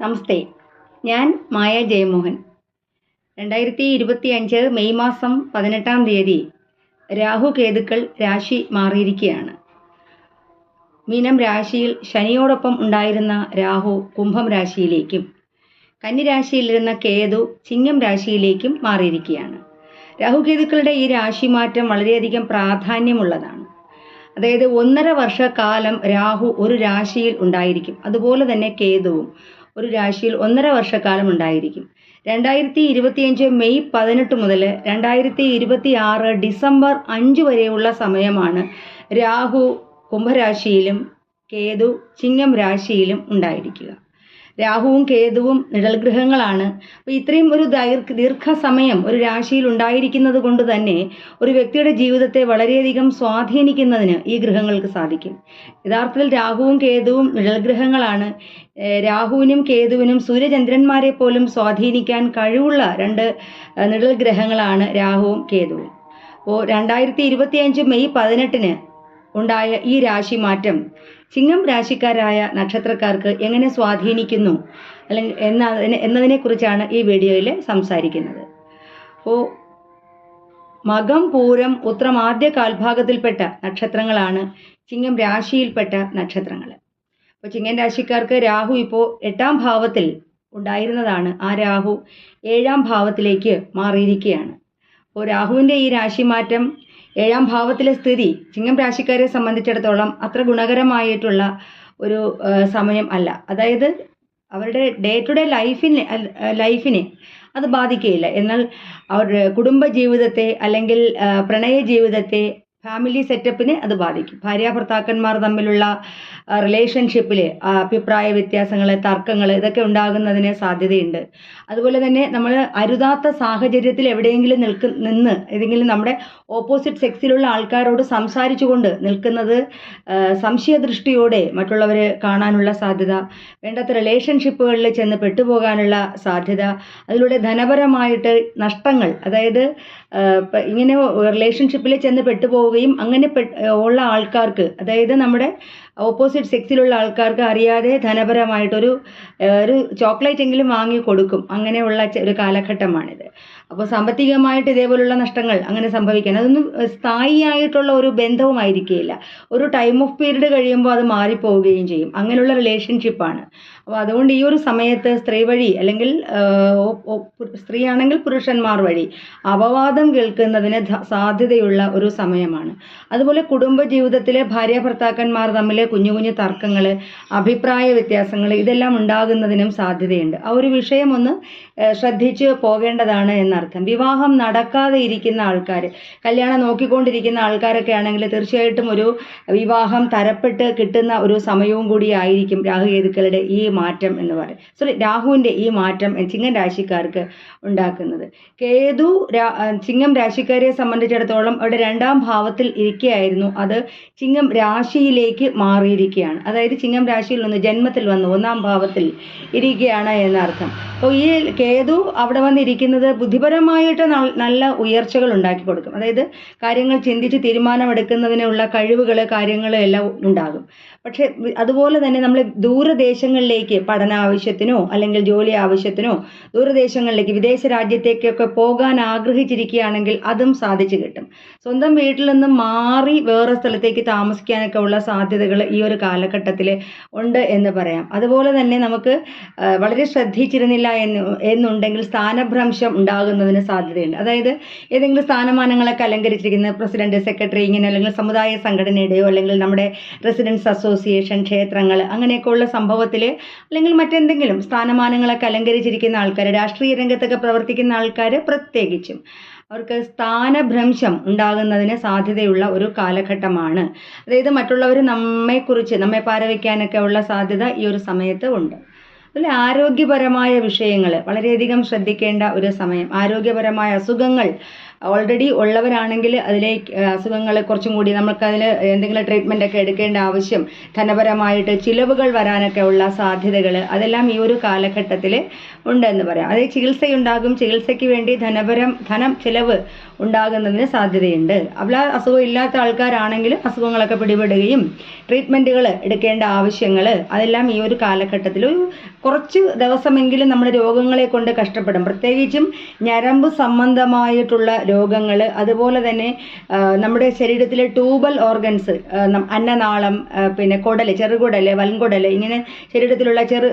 നമസ്തേ. ഞാൻ മായ ജയമോഹൻ. രണ്ടായിരത്തി ഇരുപത്തി അഞ്ച് മെയ് മാസം പതിനെട്ടാം തീയതി രാഹു കേതുക്കൾ രാശി മാറിയിരിക്കുകയാണ്. മീനം രാശിയിൽ ശനിയോടൊപ്പം ഉണ്ടായിരുന്ന രാഹു കുംഭം രാശിയിലേക്കും കന്നിരാശിയിലിരുന്ന കേതു ചിങ്ങം രാശിയിലേക്കും മാറിയിരിക്കുകയാണ്. രാഹു കേതുക്കളുടെ ഈ രാശി മാറ്റം വളരെയധികം പ്രാധാന്യമുള്ളതാണ്. അതായത് ഒന്നര വർഷക്കാലം രാഹു ഒരു രാശിയിൽ ഉണ്ടായിരിക്കും. അതുപോലെ തന്നെ കേതുവും ഒരു രാശിയിൽ ഒന്നര വർഷക്കാലം ഉണ്ടായിരിക്കും. രണ്ടായിരത്തി ഇരുപത്തിയഞ്ച് മെയ് പതിനെട്ട് മുതൽ രണ്ടായിരത്തി ഇരുപത്തി ആറ് ഡിസംബർ അഞ്ച് വരെയുള്ള സമയമാണ് രാഹു കുംഭരാശിയിലും കേതു ചിങ്ങം രാശിയിലും ഉണ്ടായിരിക്കുക. രാഹുവും കേതുവും നിഴൽഗ്രഹങ്ങളാണ്. അപ്പോൾ ഇത്രയും ഒരു ദൈർ ദീർഘസമയം ഒരു രാശിയിൽ ഉണ്ടായിരിക്കുന്നത് കൊണ്ട് തന്നെ ഒരു വ്യക്തിയുടെ ജീവിതത്തെ വളരെയധികം സ്വാധീനിക്കുന്നതിന് ഈ ഗ്രഹങ്ങൾക്ക് സാധിക്കും. യഥാർത്ഥത്തിൽ രാഹുവും കേതുവും നിഴൽഗ്രഹങ്ങളാണ്. ഗ്രഹങ്ങളാണ് രാഹുവിനും കേതുവിനും സൂര്യചന്ദ്രന്മാരെ പോലും സ്വാധീനിക്കാൻ കഴിവുള്ള രണ്ട് നിഴൽഗ്രഹങ്ങളാണ് രാഹുവും കേതുവും. അപ്പോൾ രണ്ടായിരത്തി ഇരുപത്തിയഞ്ച് മെയ് പതിനെട്ടിന് ഉണ്ടായ ഈ രാശി മാറ്റം ചിങ്ങം രാശിക്കാരായ നക്ഷത്രക്കാർക്ക് എങ്ങനെ സ്വാധീനിക്കുന്നു? അല്ലെങ്കിൽ എന്നതിനെ എന്നതിനെക്കുറിച്ചാണ് ഈ വീഡിയോയിൽ സംസാരിക്കുന്നത്. അപ്പോൾ മകം പൂരം ഉത്രം ആദ്യ കാൽഭാഗത്തിൽപ്പെട്ട നക്ഷത്രങ്ങളാണ് ചിങ്ങം രാശിയിൽപ്പെട്ട നക്ഷത്രങ്ങൾ അപ്പോൾ ചിങ്ങം രാശിക്കാർക്ക് രാഹു ഇപ്പോൾ എട്ടാം ഭാവത്തിൽ ഉണ്ടായിരുന്നതാണ്. ആ രാഹു ഏഴാം ഭാവത്തിലേക്ക് മാറിയിരിക്കുകയാണ്. അപ്പോൾ രാഹുവിന്റെ ഈ രാശിമാറ്റം ഏഴാം ഭാവത്തിലെ സ്ഥിതി ചിങ്ങം രാശിക്കാരെ സംബന്ധിച്ചിടത്തോളം അത്ര ഗുണകരമായിട്ടുള്ള ഒരു സമയം അല്ല. അതായത് അവരുടെ ഡേ ടു ഡേ ലൈഫിനെ ലൈഫിനെ അത് ബാധിക്കുകയില്ല. എന്നാൽ അവരുടെ കുടുംബ ജീവിതത്തെ അല്ലെങ്കിൽ പ്രണയ ജീവിതത്തെ ഫാമിലി സെറ്റപ്പിനെ അത് ബാധിക്കും. ഭാര്യ ഭർത്താക്കന്മാർ തമ്മിലുള്ള റിലേഷൻഷിപ്പിൽ അഭിപ്രായ വ്യത്യാസങ്ങൾ തർക്കങ്ങൾ ഇതൊക്കെ ഉണ്ടാകുന്നതിന് സാധ്യതയുണ്ട്. അതുപോലെ തന്നെ നമ്മൾ അരുതാത്ത സാഹചര്യത്തിൽ എവിടെയെങ്കിലും നിൽക്ക് നിന്ന് ഏതെങ്കിലും നമ്മുടെ ഓപ്പോസിറ്റ് സെക്സിലുള്ള ആൾക്കാരോട് സംസാരിച്ചുകൊണ്ട് നിൽക്കുന്നത് സംശയദൃഷ്ടിയോടെ മറ്റുള്ളവർ കാണാനുള്ള സാധ്യത വേണ്ടാത്ത റിലേഷൻഷിപ്പുകളിൽ ചെന്ന് പെട്ടുപോകാനുള്ള സാധ്യത അതിലൂടെ ധനപരമായിട്ട് നഷ്ടങ്ങൾ അതായത് ഇങ്ങനെ റിലേഷൻഷിപ്പിൽ ചെന്ന് പെട്ടുപോവുകയും അങ്ങനെ ഉള്ള ആൾക്കാർക്ക് അതായത് നമ്മുടെ ഓപ്പോസിറ്റ് സെക്സിലുള്ള ആൾക്കാർക്ക് അറിയാതെ ധനപരമായിട്ടൊരു ഒരു ചോക്ലേറ്റ് എങ്കിലും വാങ്ങി കൊടുക്കും. അങ്ങനെയുള്ള ഒരു കാലഘട്ടമാണിത്. അപ്പോൾ സാമ്പത്തികമായിട്ട് ഇതേപോലുള്ള നഷ്ടങ്ങൾ അങ്ങനെ സംഭവിക്കാൻ അതൊന്നും സ്ഥായിയായിട്ടുള്ള ഒരു ബന്ധവുമായിരിക്കുകയില്ല ഒരു ടൈം ഓഫ് പീരീഡ് കഴിയുമ്പോൾ അത് മാറിപ്പോവുകയും ചെയ്യും. അങ്ങനെയുള്ള റിലേഷൻഷിപ്പാണ് അപ്പോൾ അതുകൊണ്ട് ഈ ഒരു സമയത്ത് സ്ത്രീ വഴി അല്ലെങ്കിൽ സ്ത്രീയാണെങ്കിൽ പുരുഷന്മാർ വഴി അപവാദം കേൾക്കുന്നതിന് സാധ്യതയുള്ള ഒരു സമയമാണ്. അതുപോലെ കുടുംബ ജീവിതത്തിലെ ഭാര്യ ഭർത്താക്കന്മാർ തമ്മിലെ കുഞ്ഞു കുഞ്ഞു തർക്കങ്ങൾ അഭിപ്രായ വ്യത്യാസങ്ങൾ ഇതെല്ലാം ഉണ്ടാകുന്നതിനും സാധ്യതയുണ്ട്. ആ ഒരു വിഷയം ഒന്ന് ശ്രദ്ധിച്ച് പോകേണ്ടതാണ് എന്നർത്ഥം. വിവാഹം നടക്കാതെ ഇരിക്കുന്ന ആൾക്കാർ കല്യാണം നോക്കിക്കൊണ്ടിരിക്കുന്ന ആൾക്കാരൊക്കെ ആണെങ്കിൽ തീർച്ചയായിട്ടും ഒരു വിവാഹം തരപ്പെട്ട് കിട്ടുന്ന ഒരു സമയവും കൂടി ആയിരിക്കും രാഹുകേതുക്കളുടെ ഈ മാറ്റം എന്ന് പറയും. സോറി രാഹുവിന്റെ ഈ മാറ്റം ചിങ്ങം രാശിക്കാർക്ക് ഉണ്ടാക്കുന്നത്. കേതു ചിങ്ങം രാശിക്കാരെ സംബന്ധിച്ചിടത്തോളം അവിടെ രണ്ടാം ഭാവത്തിൽ ഇരിക്കുകയായിരുന്നു അത് ചിങ്ങം രാശിയിലേക്ക് മാറിയിരിക്കുകയാണ് അതായത് ചിങ്ങം രാശിയിൽ നിന്ന് ജന്മത്തിൽ വന്ന് ഒന്നാം ഭാവത്തിൽ ഇരിക്കുകയാണ് എന്നർത്ഥം. അപ്പോൾ ഈ കേതു അവിടെ വന്നിരിക്കുന്നത് ബുദ്ധിപരമായിട്ട് നല്ല ഉയർച്ചകൾ ഉണ്ടാക്കി കൊടുക്കും. അതായത് കാര്യങ്ങൾ ചിന്തിച്ച് തീരുമാനമെടുക്കുന്നതിനുള്ള കഴിവുകൾ കാര്യങ്ങൾ എല്ലാം ഉണ്ടാകും. പക്ഷേ അതുപോലെ തന്നെ നമ്മൾ ദൂരദേശങ്ങളിലേക്ക് പഠന ആവശ്യത്തിനോ അല്ലെങ്കിൽ ജോലി ആവശ്യത്തിനോ ദൂരദേശങ്ങളിലേക്ക് വിദേശ രാജ്യത്തേക്കൊക്കെ പോകാൻ ആഗ്രഹിച്ചിരിക്കുകയാണെങ്കിൽ അതും സാധിച്ചു കിട്ടും. സ്വന്തം വീട്ടിൽ നിന്ന് മാറി വേറെ സ്ഥലത്തേക്ക് താമസിക്കാനൊക്കെ ഉള്ള സാധ്യതകൾ ഈ ഒരു കാലഘട്ടത്തിൽ ഉണ്ട് എന്ന് പറയാം. അതുപോലെ തന്നെ നമുക്ക് വളരെ ശ്രദ്ധിച്ചിരുന്നില്ല എന്ന് എന്നുണ്ടെങ്കിൽ സ്ഥാനഭ്രംശം ഉണ്ടാകുന്നതിന് സാധ്യതയുണ്ട്. അതായത് ഏതെങ്കിലും സ്ഥാനമാനങ്ങളൊക്കെ അലങ്കരിച്ചിരിക്കുന്ന പ്രസിഡന്റ് സെക്രട്ടറി ഇങ്ങനെ അല്ലെങ്കിൽ സമുദായ സംഘടനയുടെയോ അല്ലെങ്കിൽ നമ്മുടെ റെസിഡൻസ് അസോസിയേഷൻ ക്ഷേത്രങ്ങൾ അങ്ങനെയൊക്കെ ഉള്ള സംഭവത്തിൽ അല്ലെങ്കിൽ മറ്റെന്തെങ്കിലും സ്ഥാനമാനങ്ങളൊക്കെ അലങ്കരിച്ചിരിക്കുന്ന ആൾക്കാർ രാഷ്ട്രീയ രംഗത്തൊക്കെ പ്രവർത്തിക്കുന്ന ആൾക്കാർ പ്രത്യേകിച്ചും അവർക്ക് സ്ഥാനഭ്രംശം ഉണ്ടാകുന്നതിന് സാധ്യതയുള്ള ഒരു കാലഘട്ടമാണ്. അതായത് മറ്റുള്ളവർ നമ്മെക്കുറിച്ച് നമ്മെ പാരവയ്ക്കാനൊക്കെ ഉള്ള സാധ്യത ഈ ഒരു സമയത്ത് ഉണ്ട്. അതുപോലെ ആരോഗ്യപരമായ വിഷയങ്ങൾ വളരെയധികം ശ്രദ്ധിക്കേണ്ട ഒരു സമയം ആരോഗ്യപരമായ അസുഖങ്ങൾ ഓൾറെഡി ഉള്ളവരാണെങ്കിൽ അതിലേക്ക് അസുഖങ്ങൾ കുറച്ചും കൂടി നമുക്കതിൽ എന്തെങ്കിലും ട്രീറ്റ്മെന്റ് ഒക്കെ എടുക്കേണ്ട ആവശ്യം ധനപരമായിട്ട് ചിലവുകൾ വരാനൊക്കെ ഉള്ള സാധ്യതകൾ അതെല്ലാം ഈ ഒരു കാലഘട്ടത്തിൽ ഉണ്ടെന്ന് പറയാം. അതായത് ചികിത്സയുണ്ടാകും. ചികിത്സയ്ക്ക് വേണ്ടി ധനപരം ധനം ചിലവ് ഉണ്ടാകുന്നതിന് സാധ്യതയുണ്ട്. അല്ല അസുഖം ഇല്ലാത്ത ആൾക്കാരാണെങ്കിൽ അസുഖങ്ങളൊക്കെ പിടിപെടുകയും ട്രീറ്റ്മെന്റുകൾ എടുക്കേണ്ട ആവശ്യങ്ങൾ അതെല്ലാം ഈ ഒരു കാലഘട്ടത്തിൽ ഒരു കുറച്ച് ദിവസമെങ്കിലും നമ്മൾ രോഗങ്ങളെ കൊണ്ട് കഷ്ടപ്പെടും. പ്രത്യേകിച്ചും ഞരമ്പ് സംബന്ധമായിട്ടുള്ള രോഗങ്ങൾ അതുപോലെ തന്നെ നമ്മുടെ ശരീരത്തിലെ ട്യൂബൽ ഓർഗൻസ് അന്നനാളം പിന്നെ കുടൽ ചെറുകുടൽ വൻകുടൽ ഇങ്ങനെ ശരീരത്തിലുള്ള ചെറു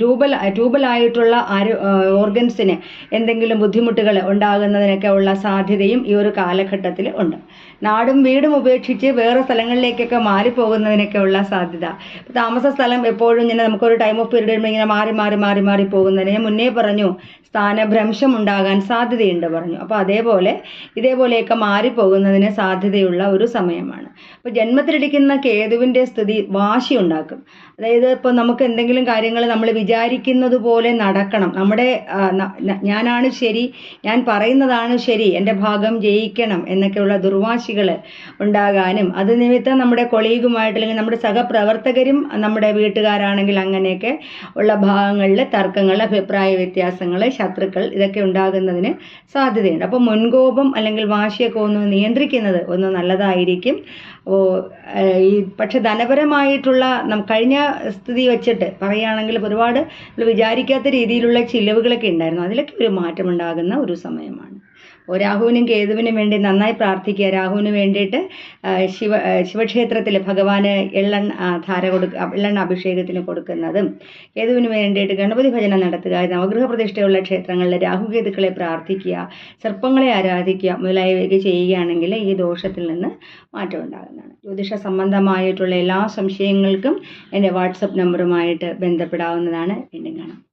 ട്യൂബൽ ട്യൂബലായിട്ടുള്ള ആരോ ഓർഗൻസിന് എന്തെങ്കിലും ബുദ്ധിമുട്ടുകൾ ഉണ്ടാകുന്നതിനൊക്കെ ഉള്ള സാധ്യതയും ഈ ഒരു കാലഘട്ടത്തിൽ ഉണ്ട്. നാടും വീടും ഉപേക്ഷിച്ച് വേറെ സ്ഥലങ്ങളിലേക്കൊക്കെ മാറിപ്പോകുന്നതിനൊക്കെ ഉള്ള സാധ്യത താമസ സ്ഥലം എപ്പോഴും ഇങ്ങനെ നമുക്കൊരു ടൈം ഓഫ് പീരീഡ് വരുമ്പോൾ ഇങ്ങനെ മാറി മാറി മാറി മാറി പോകുന്നതിന് ഞാൻ മുന്നേ പറഞ്ഞു സ്ഥാനഭ്രംശം ഉണ്ടാകാൻ സാധ്യതയുണ്ട് പറഞ്ഞു. അപ്പോൾ അതേപോലെ ഇതേപോലെയൊക്കെ മാറിപ്പോകുന്നതിന് സാധ്യതയുള്ള ഒരു സമയമാണ്. അപ്പോൾ ജന്മത്തിലിരിക്കുന്ന കേതുവിന്റെ സ്ഥിതി വാശി ഉണ്ടാക്കും. അതായത് ഇപ്പോൾ നമുക്ക് എന്തെങ്കിലും കാര്യങ്ങൾ നമ്മൾ വിചാരിക്കുന്നത് പോലെ നടക്കണം. നമ്മുടെ ഞാനാണ് ശരി ഞാൻ പറയുന്നതാണ് ശരി എന്റെ ഭാഗം ജയിക്കണം എന്നൊക്കെയുള്ള ദുർവാശികൾ ഉണ്ടാകാനും അത് നിമിത്തം നമ്മുടെ കൊളീഗുമായിട്ട് അല്ലെങ്കിൽ നമ്മുടെ സഹപ്രവർത്തകരും നമ്മുടെ വീട്ടുകാരാണെങ്കിൽ അങ്ങനെയൊക്കെ ഉള്ള ഭാഗങ്ങളിൽ തർക്കങ്ങൾ അഭിപ്രായ വ്യത്യാസങ്ങൾ ശത്രുക്കൾ ഇതൊക്കെ ഉണ്ടാകുന്നതിന് സാധ്യതയുണ്ട്. അപ്പോൾ മുൻകോപം അല്ലെങ്കിൽ വാശിയൊക്കെ ഒന്ന് നിയന്ത്രിക്കുന്നത് ഒന്ന് നല്ലതായിരിക്കും. ഓ ഈ പക്ഷെ ധനപരമായിട്ടുള്ള നം കഴിഞ്ഞ സ്ഥിതി വെച്ചിട്ട് പറയുകയാണെങ്കിൽ ഒരുപാട് വിചാരിക്കാത്ത രീതിയിലുള്ള ചിലവുകളൊക്കെ ഉണ്ടായിരുന്നു. അതിലൊക്കെ ഒരു മാറ്റമുണ്ടാകുന്ന ഒരു സമയമാണ്. രാഹുവിനും കേതുവിനും വേണ്ടി നന്നായി പ്രാർത്ഥിക്കുക. രാഹുവിന് വേണ്ടിയിട്ട് ശിവ ശിവക്ഷേത്രത്തിൽ ഭഗവാന് എള്ളെണ്ണ ധാര കൊടുക്ക എള്ളെണ്ണ അഭിഷേകത്തിന് കൊടുക്കുന്നതും കേതുവിന് വേണ്ടിയിട്ട് ഗണപതി ഭജനം നടത്തുക നവഗ്രഹ പ്രതിഷ്ഠയുള്ള ക്ഷേത്രങ്ങളിൽ രാഹുകേതുക്കളെ പ്രാർത്ഥിക്കുക സർപ്പങ്ങളെ ആരാധിക്കുക മുതലായവയൊക്കെ ചെയ്യുകയാണെങ്കിൽ ഈ ദോഷത്തിൽ നിന്ന് മാറ്റം ഉണ്ടാകുന്നതാണ്. ജ്യോതിഷ സംബന്ധമായിട്ടുള്ള എല്ലാ സംശയങ്ങൾക്കും എന്റെ വാട്സപ്പ് നമ്പറുമായിട്ട് ബന്ധപ്പെടാവുന്നതാണ്. വീണ്ടും കാണാം.